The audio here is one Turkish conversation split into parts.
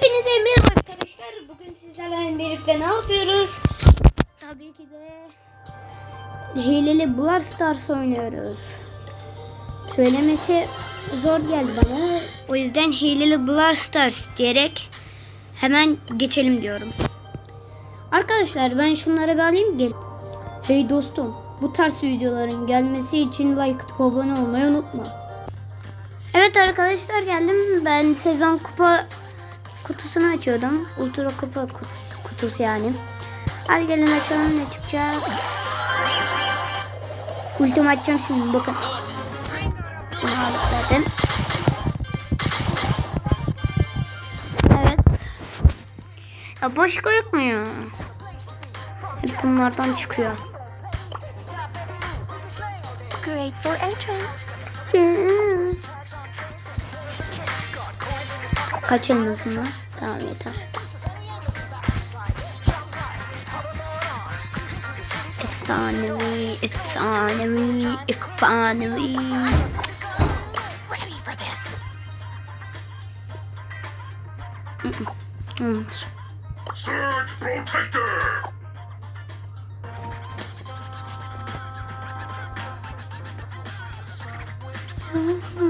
Hepinize merhaba arkadaşlar. Bugün sizlerle birlikte ne yapıyoruz? Tabii ki de hileli Brawl Stars oynuyoruz. Söylemesi zor geldi bana. O yüzden hileli Brawl Stars diyerek hemen geçelim diyorum. Arkadaşlar ben şunları bir alayım gel. Hey dostum bu tarz videoların gelmesi için like atıp abone olmayı unutma. Evet arkadaşlar geldim. Ben sezon kupa kutusunu açıyordum. Ultra kupa ku- kutusu yani. Hadi gelin açalım ne çıkacak. Ultim açacağım şimdi bakın. Bunu aldık zaten. Evet. Ya boş gözükmüyor. Hep bunlardan çıkıyor. Graceful entrance. Kaç elmasım var? Tamam yeter. Efsanevi, efsanevi, efsanevi. Hmm. Surge Protector! Dum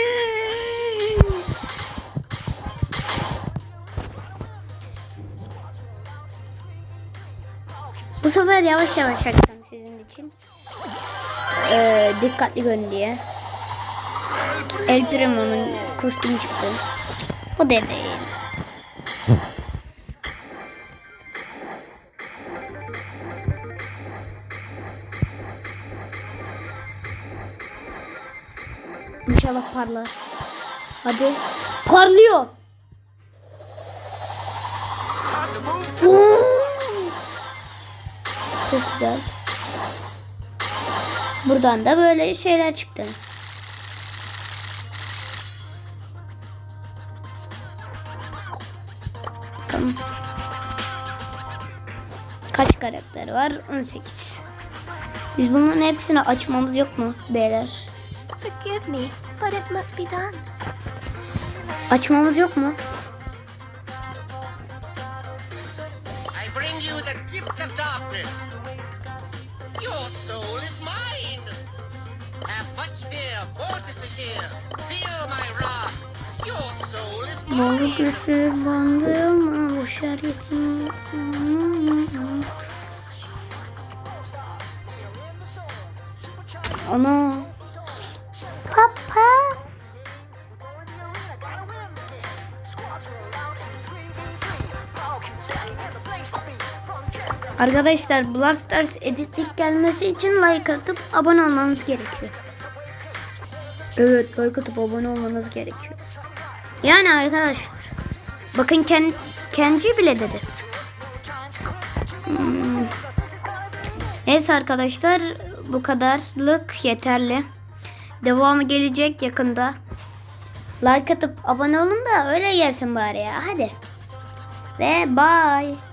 Bu sefer yavaş yavaş açacağım sizin için. Ee, dikkatli görün diye. El Primo'nun kostümü çıktı. O da değil. İnşallah parlar. Hadi. Parlıyor. Çok güzel. Buradan da böyle şeyler çıktı. Bakalım. Kaç karakter var? 18. Biz bunların hepsini açmamız yok mu beyler? Forgive me, but it must be done. Açmamız yok mu? Bring you the gift of darkness. Your soul is mine. Have much fear. Mortis is here. Feel my wrath. Your soul is mine. Balıklısı bandırma boşver gitsin. Ana. Arkadaşlar Brawl Stars editlik gelmesi için like atıp abone olmanız gerekiyor. Evet like atıp abone olmanız gerekiyor. Yani arkadaşlar. Bakın kend, kenci bile dedi. Hmm. Neyse arkadaşlar bu kadarlık yeterli. Devamı gelecek yakında. Like atıp abone olun da öyle gelsin bari ya. Hadi. Ve bye.